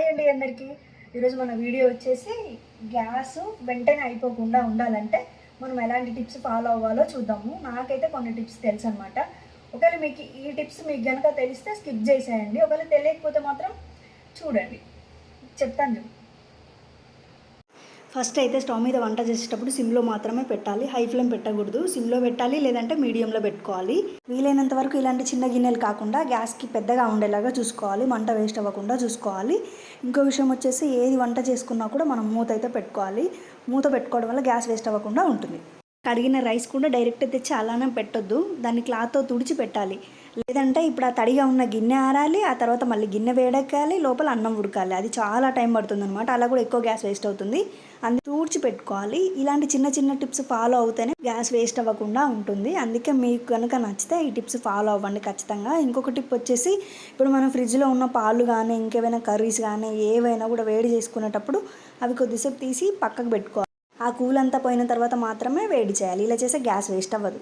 Hi అండి అందరికీ. ఈరోజు మన వీడియో వచ్చేసి గ్యాస్ వెంటనే అయిపోకుండా ఉండాలంటే మనం ఎలాంటి టిప్స్ ఫాలో అవ్వాలో చూద్దాము. నాకైతే కొన్ని టిప్స్ తెలుసు అనమాట ఒకవేళ మీకు ఈ టిప్స్ మీకు కనుక తెలిస్తే స్కిప్ చేసేయండి. ఒకవేళ తెలియకపోతే మాత్రం చూడండి. చెప్తాను ఫస్ట్ అయితే స్టవ్ మీద వంట చేసేటప్పుడు సిమ్లో మాత్రమే పెట్టాలి. హై ఫ్లేమ్ పెట్టకూడదు. సిమ్లో పెట్టాలి లేదంటే మీడియంలో పెట్టుకోవాలి. వీలైనంత వరకు ఇలాంటి చిన్న గిన్నెలు కాకుండా గ్యాస్కి పెద్దగా ఉండేలాగా చూసుకోవాలి. మంట వేస్ట్ అవ్వకుండా చూసుకోవాలి. ఇంకో విషయం వచ్చేసి ఏది వంట చేసుకున్నా కూడా మనం మూత అయితే పెట్టుకోవాలి. మూత పెట్టుకోవడం వల్ల గ్యాస్ వేస్ట్ అవ్వకుండా ఉంటుంది. కడిగిన రైస్ కూడా డైరెక్ట్ తెచ్చి అలానే పెట్టొద్దు. దాన్ని క్లాత్తో తుడిచి పెట్టాలి. లేదంటే ఇప్పుడు ఆ తడిగా ఉన్న గిన్నె ఆరాలి ఆ తర్వాత మళ్ళీ గిన్నె వేడెక్కాలి లోపల అన్నం ఉడకాలి. అది చాలా టైం పడుతుంది అనమాట అలా కూడా ఎక్కువ గ్యాస్ వేస్ట్ అవుతుంది. అందుకే తూడ్చి పెట్టుకోవాలి. ఇలాంటి చిన్న చిన్న టిప్స్ ఫాలో అవుతేనే గ్యాస్ వేస్ట్ అవ్వకుండా ఉంటుంది. అందుకే మీకు కనుక నచ్చితే ఈ టిప్స్ ఫాలో అవ్వండి ఖచ్చితంగా. ఇంకొక టిప్ వచ్చేసి ఇప్పుడు మనం ఫ్రిడ్జ్లో ఉన్న పాలు కానీ ఇంకేమైనా కర్రీస్ కానీ ఏవైనా కూడా వేడి చేసుకునేటప్పుడు అవి కొద్దిసేపు తీసి పక్కకు పెట్టుకోవాలి. ఆ కూల్ అంతా పోయిన తర్వాత మాత్రమే వేడి చేయాలి. ఇలా చేస్తే గ్యాస్ వేస్ట్ అవ్వదు.